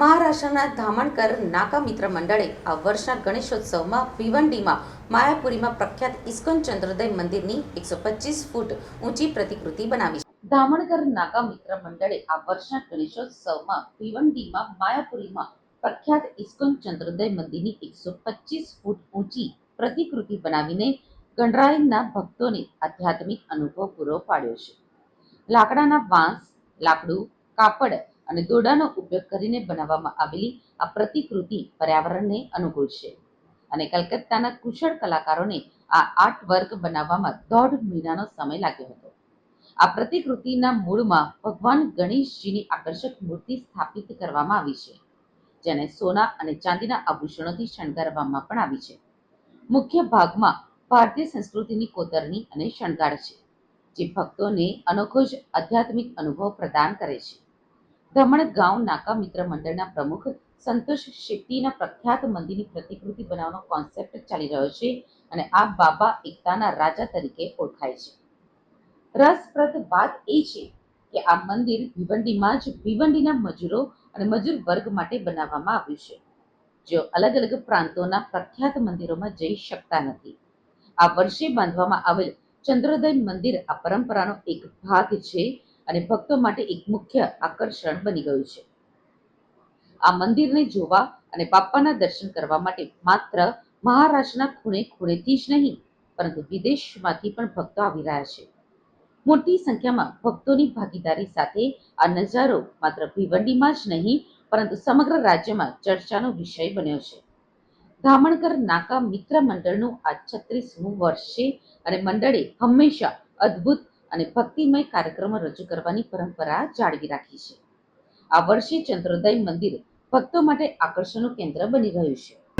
મહારાષ્ટ્રના ધામણકર નાકા મિત્ર મંડળે આ વર્ષના ગણેશોત્સવમાં ભિવંડીમાં માયાપુરીમાં પ્રખ્યાત ઇસ્કોન ચંદ્રોદય મંદિરની એકસો ફૂટ ઊંચી પ્રતિકૃતિ બનાવી ધામણકર નાકા મિત્ર મંડળે આ વર્ષના ગણેશોત્સવમાં ભિવંડીમાં માયાપુરીમાં પ્રખ્યાત ઇસ્કોન ચંદ્રોદય મંદિરની એકસો ફૂટ ઊંચી પ્રતિકૃતિ બનાવીને ગણરાયના ભક્તોને આધ્યાત્મિક અનુભવ પૂરો પાડ્યો છે. લાકડાના વાંસ, લાકડું, કાપડ અને દોરડાનો ઉપયોગ કરીને બનાવવામાં આવેલી આ પ્રતિકૃતિ પર્યાવરણને અનુકૂળ છે. અને કલકત્તાના કુશળ કલાકારોને આ આર્ટ વર્ક બનાવવામાં દોઢ મહિનાનો સમય લાગ્યો હતો. આ પ્રતિકૃતિના મૂળમાં ભગવાન ગણેશજીની આકર્ષક મૂર્તિ સ્થાપિત કરવામાં આવી છે, જેને સોના અને ચાંદીના આભૂષણોથી શણગારવામાં પણ આવી છે. મુખ્ય ભાગમાં ભારતીય સંસ્કૃતિની કોતરણી અને શણગાર છે, જે ભક્તોને અનોખો જ આધ્યાત્મિક અનુભવ પ્રદાન કરે છે. દમણ ગાંવ નાકા મિત્ર મંડળના પ્રમુખ સંતોષ શેટ્ટીના પ્રખ્યાત મંદિરની પ્રતિકૃતિ બનાવવાનો કોન્સેપ્ટ ચાલી રહ્યો છે અને આ બાબા એકતાના રાજા તરીકે ઓળખાય છે. રસપ્રદ વાત એ છે કે આ મંદિર ભિવંડીમાં જ, ભિવંડીના મજૂરો અને મજૂર વર્ગ માટે બનાવવામાં આવ્યું છે. જેઓ અલગ અલગ પ્રાંતોના પ્રખ્યાત મંદિરોમાં જઈ શકતા નથી. આ વર્ષે બાંધવામાં આવેલ ચંદ્રોદય મંદિર આ પરંપરાનો એક ભાગ છે અને ભક્તો માટે એક મુખ્ય આકર્ષણ બની ગયું છે. આ મંદિરને જોવા અને બાપાના દર્શન કરવા માટે માત્ર મહારાષ્ટ્રના ખૂણે ખૂણેથી જ નહીં, પરંતુ વિદેશમાંથી પણ ભક્તો આવી રહ્યા છે. મોટી સંખ્યામાં ભક્તોની ભાગીદારી સાથે આ નજારો માત્ર ભિવંડીમાં જ નહીં, પરંતુ સમગ્ર રાજ્યમાં ચર્ચાનો વિષય બન્યો છે. ધામણકર નાકા મિત્ર મંડળનું આ છત્રીસમું વર્ષ છે અને મંડળે હંમેશા અદ્ભુત અને ભક્તિમય કાર્યક્રમો રજૂ કરવાની પરંપરા જાળવી રાખી છે. આ વર્ષે ચંદ્રોદય મંદિર ભક્તો માટે આકર્ષણનું કેન્દ્ર બની રહ્યું છે.